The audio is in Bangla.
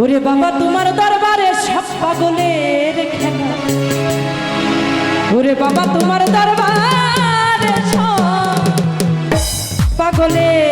ওরে বাবা তোমার দরবারে সব পাগলের খেলা। ওরে বাবা তোমার দরবারে সব পাগলের